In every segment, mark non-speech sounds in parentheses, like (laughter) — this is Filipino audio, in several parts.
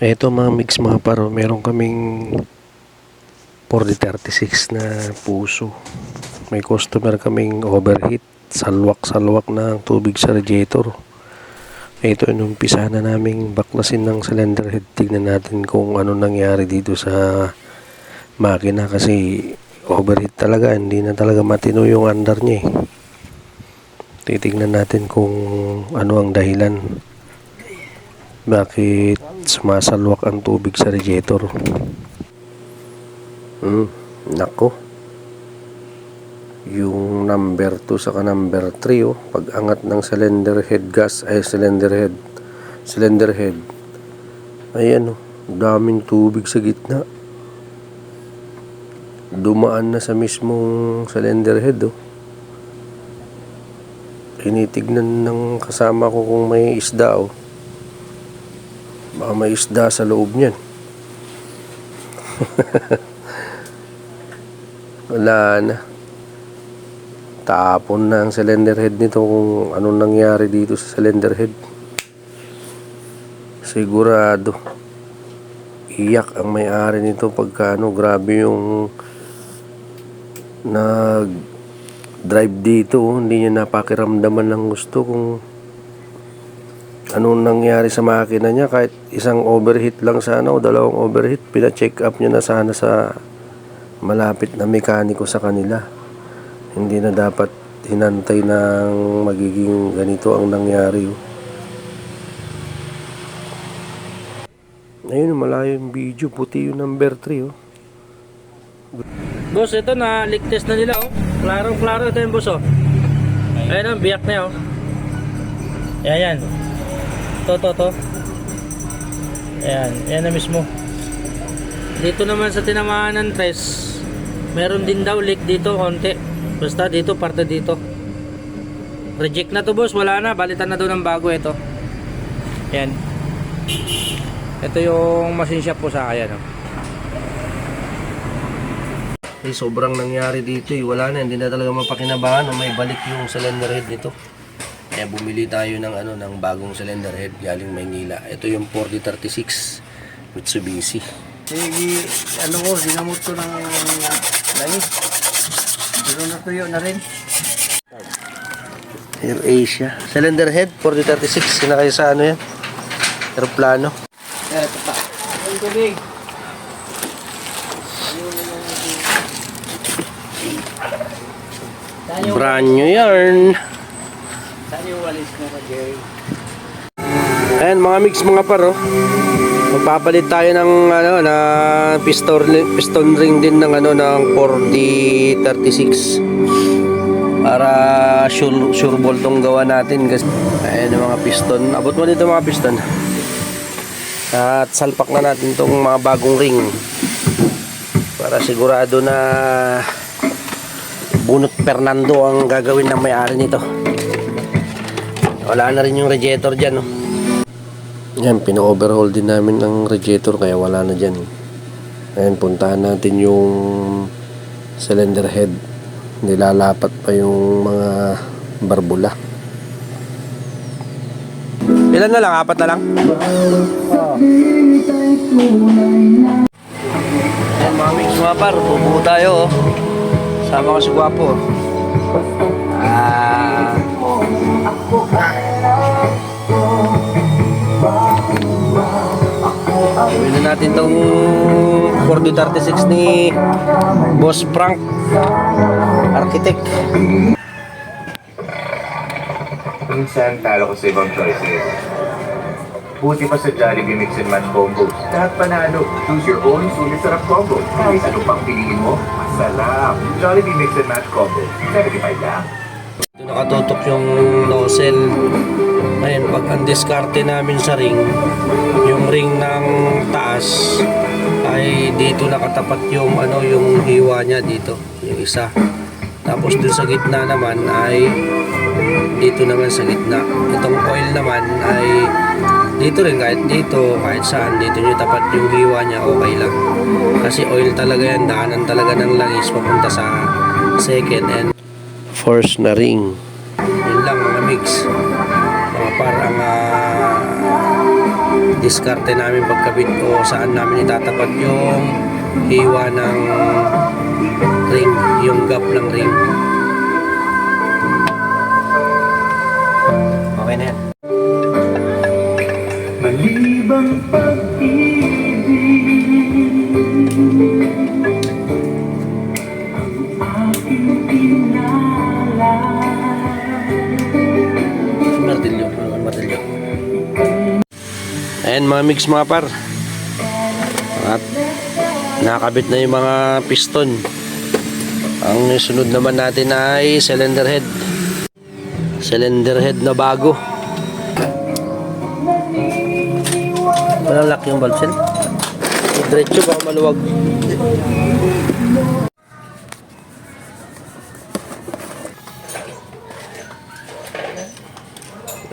Ito mga mix mga paro, meron kaming 4036 na puso. May customer kaming overheat, salwak-salwak na ang tubig sa radiator. Ito inumpisa na naming baklasin ng cylinder head. Tignan natin kung ano nangyari dito sa makina kasi overheat talaga. Hindi na talaga matino yung under niya eh. Titignan natin kung ano ang dahilan bakit sumasalwak ang tubig sa radiator. Hmm, nako. Yung number 2 saka number 3 oh, pag ng cylinder head gas ay cylinder head. Cylinder head. Ayan oh, daming tubig sa gitna. Dumaan na sa mismong cylinder head oh. Tinitignan ng kasama ko kung may isda oh baka may isda sa loob niyan. (laughs) Wala na. Tapon na ang cylinder head nito kung anong nangyari dito sa cylinder head. Sigurado. Iyak ang may-ari nito pagka ano grabe yung nag drive dito. Hindi niya napakiramdaman ng gusto kung anong nangyari sa makina niya kahit isang overheat lang sana o dalawang overheat pina-check up niya na sana sa malapit na mekaniko sa kanila hindi na dapat hinantay ng magiging ganito ang nangyari oh. ayun malayo yung video puti yung number 3 oh. Boss, ito na leak test na nila oh. Klarong klaro ito yung boss oh. Ayan oh, biyak na oh. Ayan yan. To, to, to. Ayan, ayan na mismo. Dito naman sa tinamaan ng tres, meron din daw leak dito konti. Basta dito, parte dito. Reject na to boss, wala na. Balitan na daw ng bago ito. Ayan. Ito yung machine shop po sa akin. Oh. Eh, sobrang nangyari dito eh. Wala na, hindi na talaga mapakinabangan o may balik yung cylinder head nito. Kaya bumili tayo ng ano ng bagong cylinder head galing Maynila. Ito yung 4036 Mitsubishi. Eh, ano ko, dinamot ko ng langis. Pero natuyo na rin. Air Asia. Cylinder head 4036. Sinakay sa ano yan? Aeroplano. Eh, ito pa. Ang tubig. Brand new yarn. Saan yung walis mo ka, Jerry? Ayan mga mix mga paro. Magpapalit tayo ng ano na piston piston ring din ng ano ng 4036 para sure sure ball tong gawa natin kasi ayan mga piston. Abot mo dito mga piston. At salpak na natin tong mga bagong ring para sigurado na bunot Fernando ang gagawin ng may-ari nito. Wala na rin yung radiator dyan, no? Yan, pina-overhaul din namin ng radiator kaya wala na dyan. Ayan, puntahan natin yung cylinder head. Nilalapat pa yung mga barbula. Ilan na lang? Apat na lang? Ayan mga mix mga par, bubuo tayo oh. Sama ko si Gwapo. Ah. Na natin tong 4036 ni Boss Frank Architect. Minsan talo ko sa ibang choices. Buti pa sa Jollibee Mix and Match combos. Lahat panalo. Choose your own sulit sarap combo. Kahit ano pang piliin mo, masarap. Jollibee Mix and Match combo. 75 lang. Dito nakatutok yung nozzle. Ayun, pag ang diskarte namin sa ring, yung ring ng taas ay dito nakatapat yung ano yung hiwa niya dito, yung isa. Tapos dun sa gitna naman ay dito naman sa gitna. Itong coil naman ay dito rin kahit dito, kahit saan, dito nyo tapat yung hiwa niya, okay lang. Kasi oil talaga yan, daanan talaga ng langis papunta sa second and first na ring. Yun lang mix. Mga parang ah, diskarte namin pagkabit o saan namin itatapat yung hiwa ng ring, yung gap ng ring. Ayan mga mix mga par. At nakakabit na yung mga piston. Ang sunod naman natin ay cylinder head. Cylinder head na bago. Walang lock yung valve seal. Diretso baka maluwag.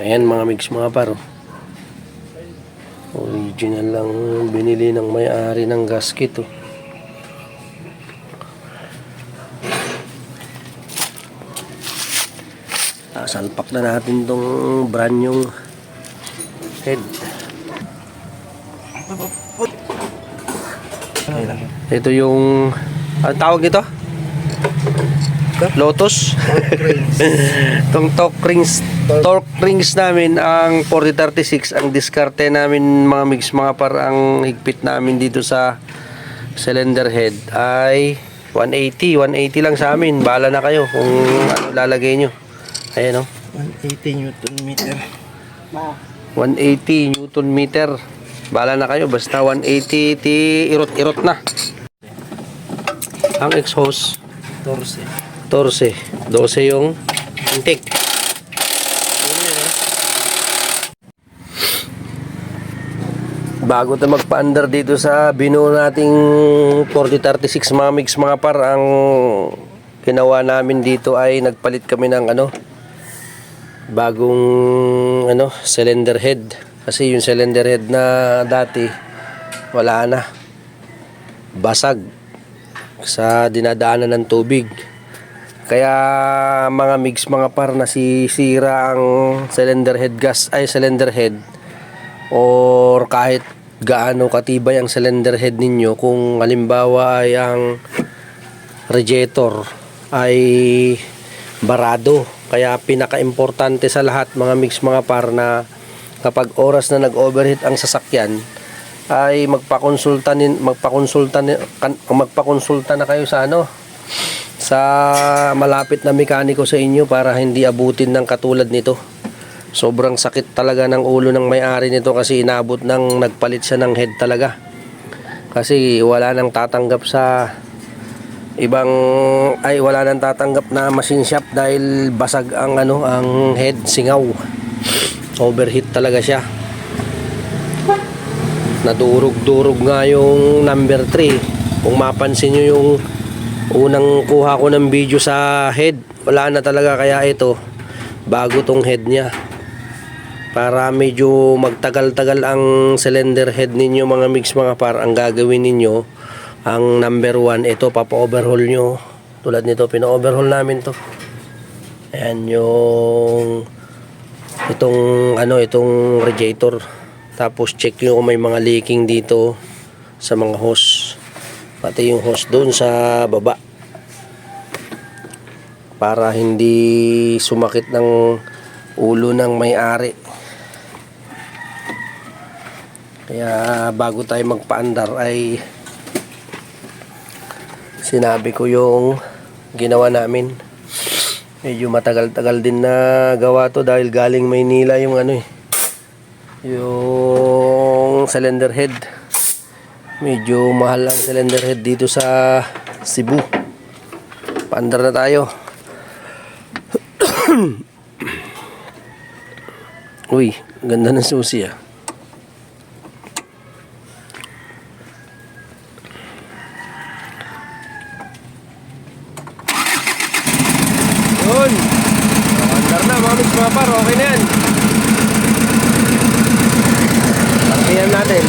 Ayan mga mix mga paro. Original lang binili ng may-ari ng gasket oh. Salpak na natin tong brand yung head. Ito yung ang tawag nito? Lotus. Itong (laughs) torque rings, torque rings namin ang 4036 ang diskarte namin mga mix mga par ang higpit namin dito sa cylinder head ay 180 180 lang sa amin. Bala na kayo kung ano lalagay nyo. Ayan o 180 Newton meter. 180 newton meter. Bala na kayo basta 180 ti irot-irot na. Ang exhaust. 14. 14 12 yung intake bago tayo magpa-under dito sa binuo nating 4036 mga mix mga par ang ginawa namin dito ay nagpalit kami ng ano bagong ano cylinder head. Kasi yung cylinder head na dati wala na. Basag. Sa dinadaanan ng tubig kaya mga mix mga par na sisira ang cylinder head gas ay cylinder head. Or kahit gaano katibay ang cylinder head ninyo kung halimbawa ay ang radiator ay barado. Kaya pinaka-importante sa lahat mga mix mga par na kapag oras na nag-overheat ang sasakyan ay magpakonsulta nin magpakonsulta ni- kan- magpakonsulta na kayo sa ano sa malapit na mekaniko sa inyo para hindi abutin ng katulad nito. Sobrang sakit talaga ng ulo ng may-ari nito kasi inabot ng nagpalit siya ng head talaga. Kasi wala nang tatanggap sa ibang ay wala nang tatanggap na machine shop dahil basag ang ano ang head singaw. Overheat talaga siya. Nadurog-durog nga yung number 3. Kung mapansin nyo yung unang kuha ko ng video sa head, wala na talaga kaya ito bago tong head niya. Para medyo magtagal-tagal ang cylinder head ninyo mga mix mga par, ang gagawin ninyo ang number 1 ito papa-overhaul nyo. Tulad nito pina-overhaul namin to. Ayan yung itong ano itong radiator tapos check nyo kung may mga leaking dito sa mga hose pati yung hose doon sa baba. Para hindi sumakit ng ulo ng may-ari. Kaya bago tayo magpaandar ay sinabi ko yung ginawa namin. Medyo matagal-tagal din na gawa to dahil galing Maynila yung ano eh. Yung cylinder head medyo mahal ang cylinder head dito sa Cebu. Paandar na tayo. (coughs) Uy ganda ng susi ah. Yun. Paandar na mga mix mga okay na yan. Pagkiyan natin